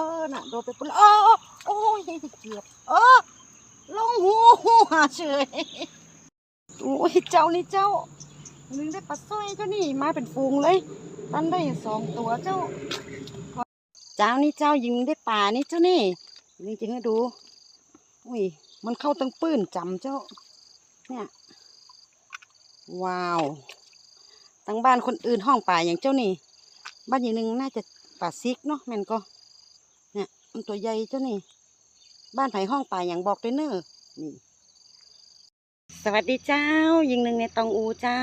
อน่ะโดนไปปุ๊บแล้วเออโอ้ยเกือบเออลงหูหาเฉยโอ้ยเจ้านี่เจ้านึงได้ปลาสร้อยเจ้านี่มาเป็นฟูงเลยตั้นได้สองตัวเจ้า เจ้านี่เจ้ายิงได้ป่านี่เจ้านี่นี่จะให้ดูอุ้ยมันเข้าตั้งปื้นจำเจ้า เนี่ย ว้าวตั้งบ้านคนอื่นห้องป่าอย่างเจ้านี่ บ้านอย่างหนึ่งน่าจะป่าซิกเนาะแม่นก็ มันตัวใหญ่เจ้านี่ บ้านไผ่ห้องป่าอย่างบอกด้วยเนอะนี่ สวัสดีเจ้า ยิงหนึ่งในตองอูเจ้า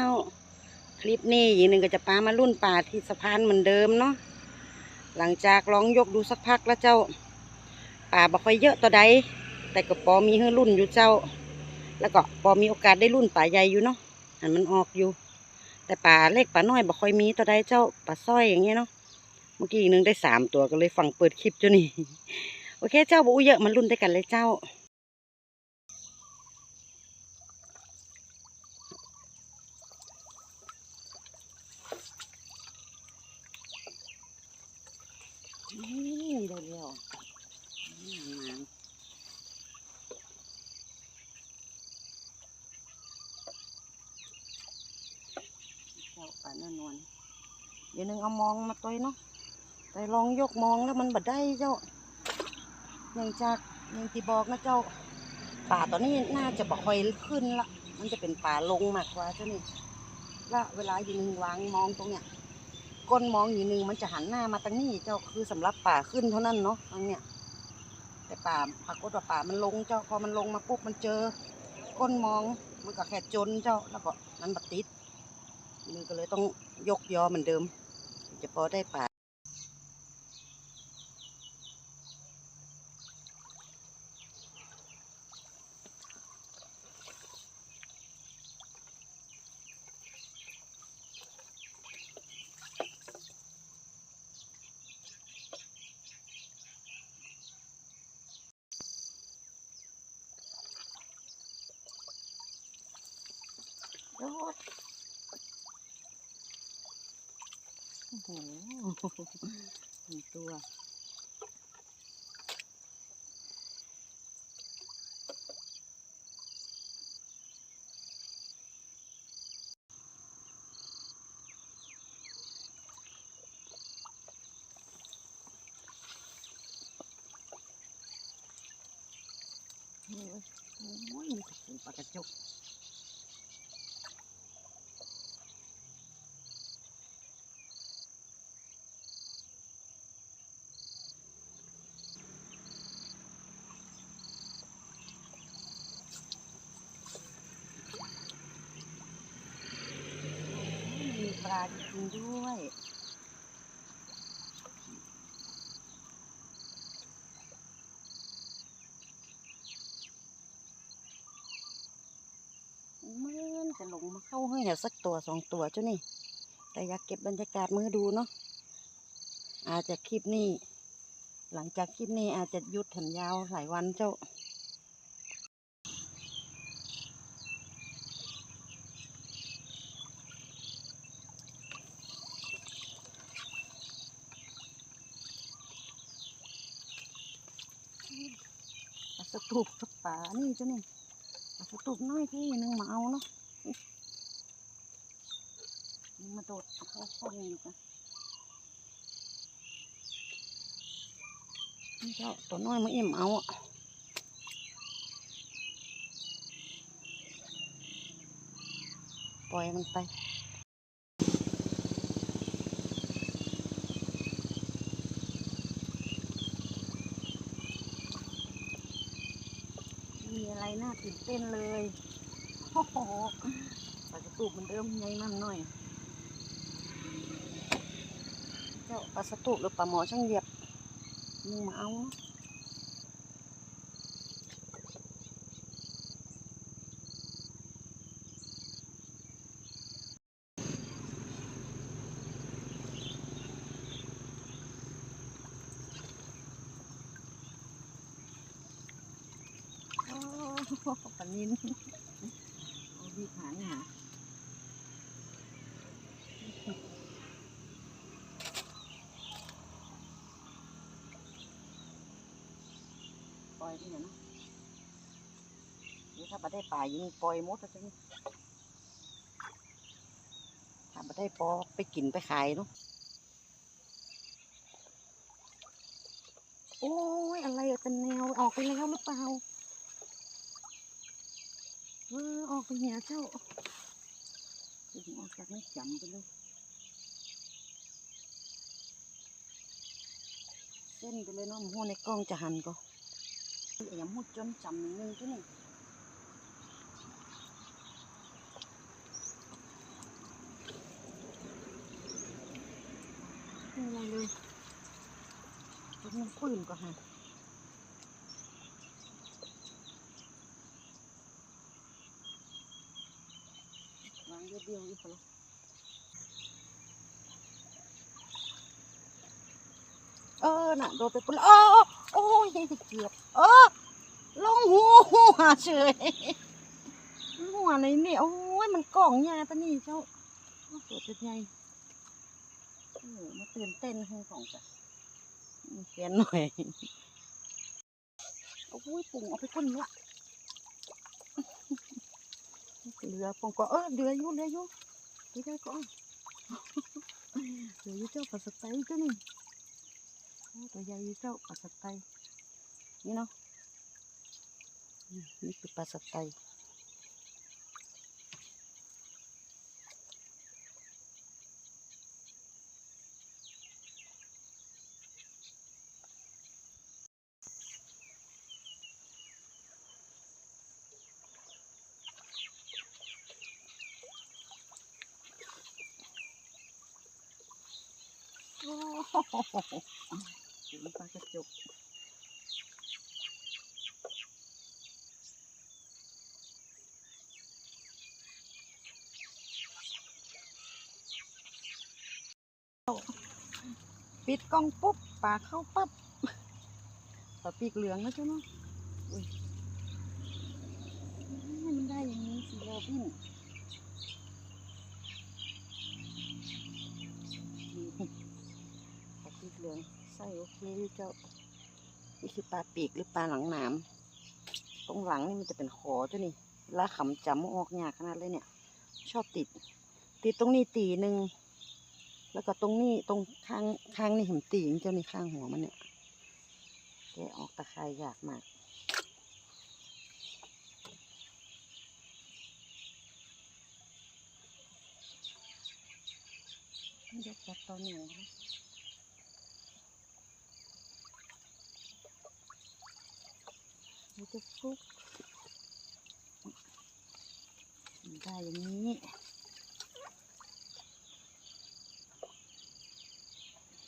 คลิปนี้ยิงหนึ่งก็จะปามารุ่นป่าที่สะพานเหมือนเดิมเนาะ หลังจากลองยกดูสักพักแล้วเจ้า ป่าบ่ค่อยเยอะต่อใด แต่ก็พอมีให้รุ่นอยู่เจ้า แล้วก็พอมีโอกาสได้รุ่นป่าใหญ่อยู่เนาะหันมันออกอยู่ แต่ป่าเล็กป่าน้อยบ่ค่อยมีต่อใดเจ้า ป่าสร้อยอย่างเงี้ยเนาะ เมื่อกี้อีกหนึงได้สามตัวก็เลยฟังเปิดคลิปเจ้านี่โอเค เจ้าบ่อู้เยอะมันรุ่นด้วยกันเลยเจ้านี่เดี๋ยวเร็วๆนี่มาเจ้าป่านนวลเดี๋ยวหนึงเอามองมาตัวเนาะ แต่ลองยกมองแล้วมันบัดได้เจ้าเนื่องจากอย่างที่บอกนะเจ้า ป่าตอนนี้น่าจะบ่ค่อยขึ้นละ มันจะเป็นป่าลงมากกว่าเจ้านี่ล้วเวลาอยู่หนึ่งวางมองตรงเนี้ยก้นมองอยู่หนึ่งมันจะหันหน้ามาทางนี้เจ้าคือสำหรับป่าขึ้นเท่านั้นเนาะทางเนี้ยแต่ป่าปรากฏว่าป่ามันลงเจ้าพอมันลงมาปุ๊บมันเจอ ก้นมองมันก็แค่จนเจ้าแล้วก็มันบัดติดมันก็เลยต้องยกยอเหมือนเดิม จะพอได้ป่า โอ้ยโอ้โหหนึ่งตัวโอ้ยมีแต่ฝูงปลากระจกมีปลาจริงๆด้วย เหมื่อนจะหล งมาเข้าให้สักตัวสองตัวเจ้านี่ แต่อยากเก็บบรรยากาศมือดูเนาะอาจจะคลิปนี้ หลังจากคลิปนี้อาจจะหยุดแถมยาวหลายวันเจ้าปลาสตูปกับปานี่เจ้านี่สตูปน้อยที่นึงมาเอาเนาะนี่มา โดดเอาเข้าห้องอยู่กันเจ้าตัวน้อยมาอิ่มเอาอะปล่อยมันไปมีอะไรน่าตื่นเต้นเลย โอ้โหปลาสตูปมันเริ่มใหญ่มากหน่อย เจ้า ปลาสตูหรือปลาหมอช่างเหยียบมึงมาเอานะโอ้ปลานินเอาดีหาเนี่ย ล่อยที่เนี่ยนะนี่ถ้ามาได้ป่ายิงปล่อยมดแล้วจังถ้ามาได้ปอไปกินไปขายเนาะโอ้ยอะไรอะเป็นแนวออกไปแล้วหรือเปล่าเออออกไปเนี่ยเจ้าดึงออกจากไม่จำไปเลยเส้นไปเลยเนาะหัวในกล้องจะหันก็ อย่ามุดจนจำหนึ่งนึงที่นี่ไม่อะไรเลยรถมันปืนก็หันวาง เออ ลงหูหัวเฉยหัวอะไรนี่โอ้ยมันกล่องยาปะนี่เจ้าโอ้ตัวเป็นไงเออมาตื่นเต้นให้ของจ้ะเปลี่ยนหน่อยโอ้ยปุ่งเอาไปก้นละเรือปองก็เออเรืออยู่เรืออยู่เรือก่อนเรืออยู่เจ้าปัสสาวะเจ้านี่ตัวใหญ่อยู่เจ้าปลาสไตลาสไต โอ้โหเป็นปลากระจก ปิดกล้องปุ๊บปลาเข้าปั๊บปลาปีกเหลืองแล้วเจ้าเนาะอุ้ยให้มันได้อย่างนี้สิโรบินปลาปีกเหลืองไส้โอเคเจ้านี่คือปลาปีกหรือปลาหลังหนามตรงหลังนี่มันจะเป็นขอเจ้านี่ลาขำจำออกยากขนาดเลยเนี่ย ชอบติด ติดตรงนี้ตีหนึ่ง แล้วก็ตรงนี้ตรงข้างข้างนี่เห็นตีนเจ้านี่ข้างหัวมันเนี่ยแกออกตะไคร่ยากมากเดี๋ยวจับตัวหนียวนะมันจะฟุกได้อย่างนี้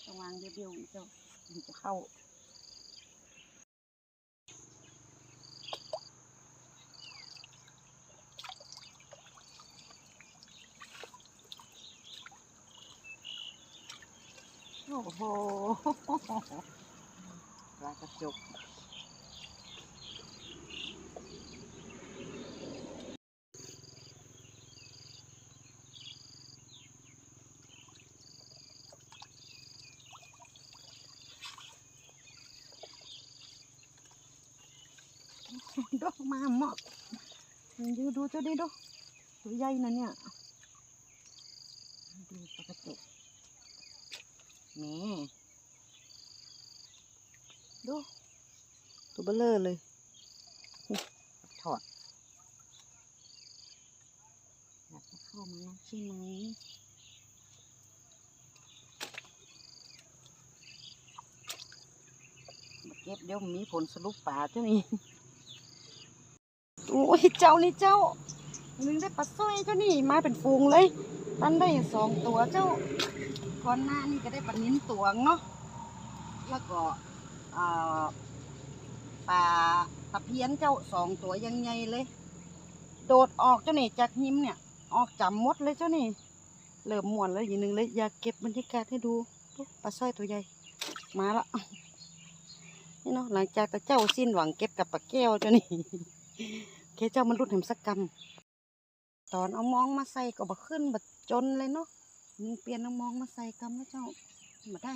ต้องวาง เบี้ยวๆเจ้ามันจะเข้าโอ้โหปลากระจก ดอกมาหมอกดูดูเจ้าดิดูตัวใหญ่นะเนี่ย ดูปกระจกแหม่ดู ตัวเบลเลอร์เลย ถอดอยากจะเข้ามานะใช่ไหมมาเก็บเดี๋ยวมีผลสรุปป่าเจ้านี่ โอ้ยเจ้านี่เจ้าหนึ่งได้ปลาสร้อยเจ้านี่มาเป็นฟูงเลย ตันได้สองตัวเจ้าก่อนหน้านี่ก็ได้ปลานิ้นตวงเนาะแล้วก็ปลาตะเพียนเจ้าสองตัวยังไงเลย โดดออกเจ้านี่จากหิมเนี่ย ออกจำมดเลยเจ้านี่เริ่มม่วนแล้วอย่างหนึ่งเลยอยากเก็บบรรยากาศให้ดูปลาสร้อยตัวใหญ่มาละนี่เนาะหลังจากแต่เจ้าสิ้นหวังเก็บกับปลาแก้วเจ้านี่ เคเจ้ามันรุดแหมสักกรรมตอนเอามองมาใส่ก็บ่ขึ้นบัดจนเลยเนาะมันเปลี่ยนเอามองมาใส่กรรมแล้วเจ้ามาได้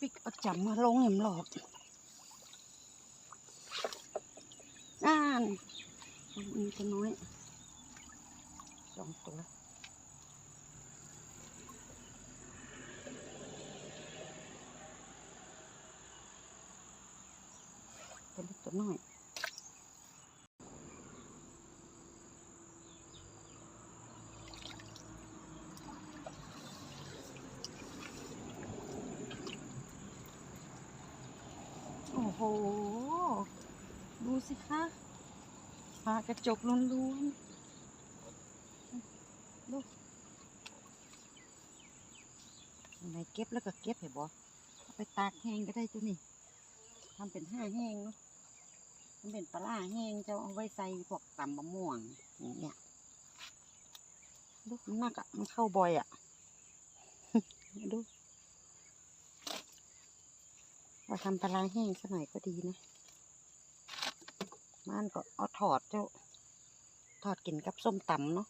ปิกเอาจำมาลงแหมหลอดอ่านมีตัวน้อยสองตัวตัวเล็กตัวน้อย โอ้โห ดูสิคะฝากระจกล้วนๆดูอะไรเก็บแล้วก็เก็บเห็นบ่เอไปตากแห้งก็ได้จ้ะนี่ทำเป็นห้าแห้งเนาะทำเป็นปลาแห้งจะเอาไว้ใส่พวกตำมะม่วงอย่างเงี้ยดูมันหนักอะมันเข้าบ่อยอะดู ว่าทำปลาร้าแห้งสักหน่อยก็ดีนะมันก็เอาถอดเจ้า ถอดกินกับส้มตำเนาะ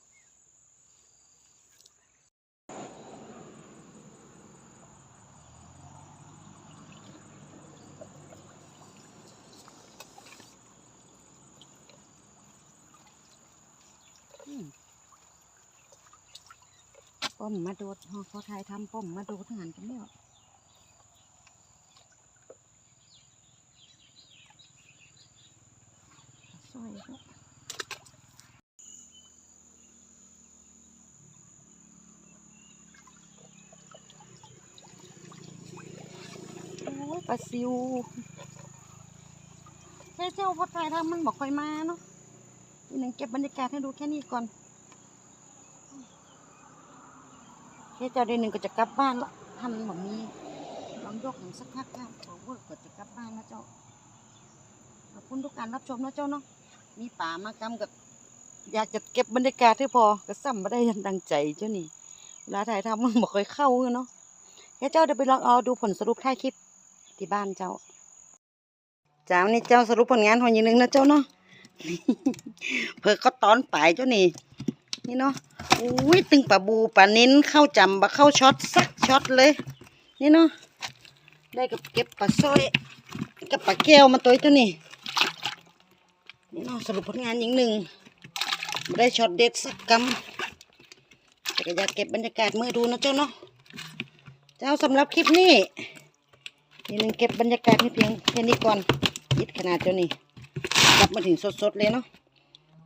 อืมป้อมมาโดดพอเขาไทยทำป้อมมาโดดทหารกันไม่ออกซอยก็โอ้ย ปลาซิวแค่เจ้าพอไทยทำมันบอกค่อยมาเนาะนี่หนึ่งเก็บบรรยากาศให้ดูแค่นี้ก่อนแค่เจ้าเดือนหนึ่งก็จะกลับบ้านละทำแบบนี้ลองยกหนึ่งสักพักค่ะบอกว่าก็จะกลับบ้านแล้วเจ้าขอบคุณทุกการรับชมนะเจ้าเนาะมีป่ามากำกับ อยากจะเก็บบรรยากาศที่พอก็ซ้ำมาได้ยินดังใจเจ้านี่เวลาถ่ายทำมันบอกค่อยเข้าเนาะแค่เจ้าเดี๋ยวไปลองเอาดูผลสรุปท้ายคลิป ที่บ้านเจ้าจ้าวนนี้เจ้าสรุปผลงานของยีนึงนะเจ้าเนาะเพิ่งเขาตอนปลายเจ้านี่นี่เนาะอุ้ยตึงปลาบูปลานิ้นเข้าจำบะเข้าช็อตสักช็อตเลย นี่เนาะได้กับเก็บปลาสร้อยกับปลาแก้วมาตัวเจ้านี่นี่เนาะสรุปผลงานอย่างหนึ่งได้ช็อตเด็ดสักกำแต่ก็อยากเก็บบรรยากาศมือดูนะเจ้าเนาะเจ้าสำหรับคลิปนี้ นี่หนึ่งเก็บบรรยากาศให้เพียงแค่นี้ก่อนยิดขนาดเจ้านี่กลับมาถึงสดๆเลยเนาะ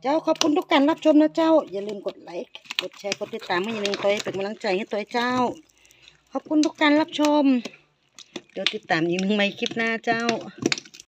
เจ้าขอบคุณทุกการรับชมนะเจ้า อย่าลืมกดไลค์กดแชร์กดติดตามให้อยังหนึ่งตัวเป็นกำลังใจให้ตัวเจ้า ขอบคุณทุกการรับชม เดี๋ยวติดตามอีกหนึ่งใหม่คลิปหน้าเจ้า